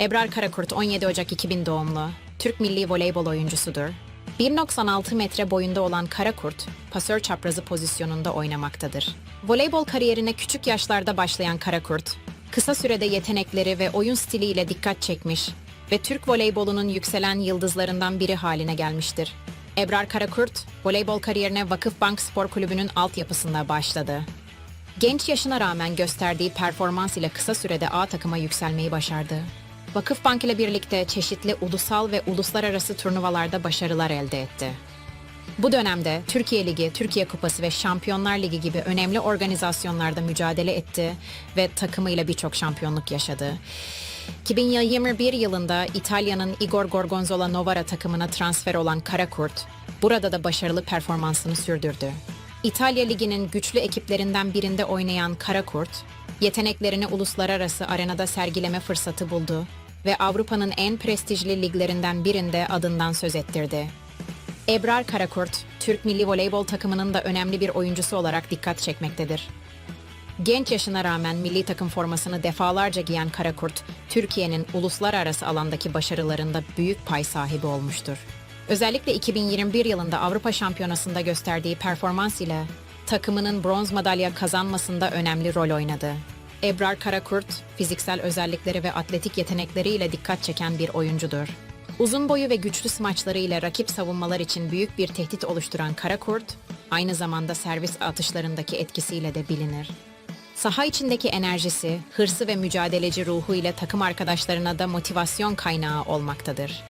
Ebrar Karakurt 17 Ocak 2000 doğumlu. Türk milli voleybol oyuncusudur. 1.96 metre boyunda olan Karakurt, pasör çaprazı pozisyonunda oynamaktadır. Voleybol kariyerine küçük yaşlarda başlayan Karakurt, kısa sürede yetenekleri ve oyun stiliyle dikkat çekmiş ve Türk voleybolunun yükselen yıldızlarından biri haline gelmiştir. Ebrar Karakurt, voleybol kariyerine Vakıfbank Spor Kulübü'nün altyapısında başladı. Genç yaşına rağmen gösterdiği performans ile kısa sürede A takıma yükselmeyi başardı. Vakıfbank ile birlikte çeşitli ulusal ve uluslararası turnuvalarda başarılar elde etti. Bu dönemde Türkiye Ligi, Türkiye Kupası ve Şampiyonlar Ligi gibi önemli organizasyonlarda mücadele etti ve takımıyla birçok şampiyonluk yaşadı. 2021 yılında İtalya'nın Igor Gorgonzola Novara takımına transfer olan Karakurt, burada da başarılı performansını sürdürdü. İtalya Ligi'nin güçlü ekiplerinden birinde oynayan Karakurt, yeteneklerini uluslararası arenada sergileme fırsatı buldu ve Avrupa'nın en prestijli liglerinden birinde adından söz ettirdi. Ebrar Karakurt, Türk milli voleybol takımının da önemli bir oyuncusu olarak dikkat çekmektedir. Genç yaşına rağmen milli takım formasını defalarca giyen Karakurt, Türkiye'nin uluslararası alandaki başarılarında büyük pay sahibi olmuştur. Özellikle 2021 yılında Avrupa Şampiyonası'nda gösterdiği performans ile takımının bronz madalya kazanmasında önemli rol oynadı. Ebrar Karakurt, fiziksel özellikleri ve atletik yetenekleriyle dikkat çeken bir oyuncudur. Uzun boyu ve güçlü smaçları ile rakip savunmalar için büyük bir tehdit oluşturan Karakurt, aynı zamanda servis atışlarındaki etkisiyle de bilinir. Saha içindeki enerjisi, hırsı ve mücadeleci ruhu ile takım arkadaşlarına da motivasyon kaynağı olmaktadır.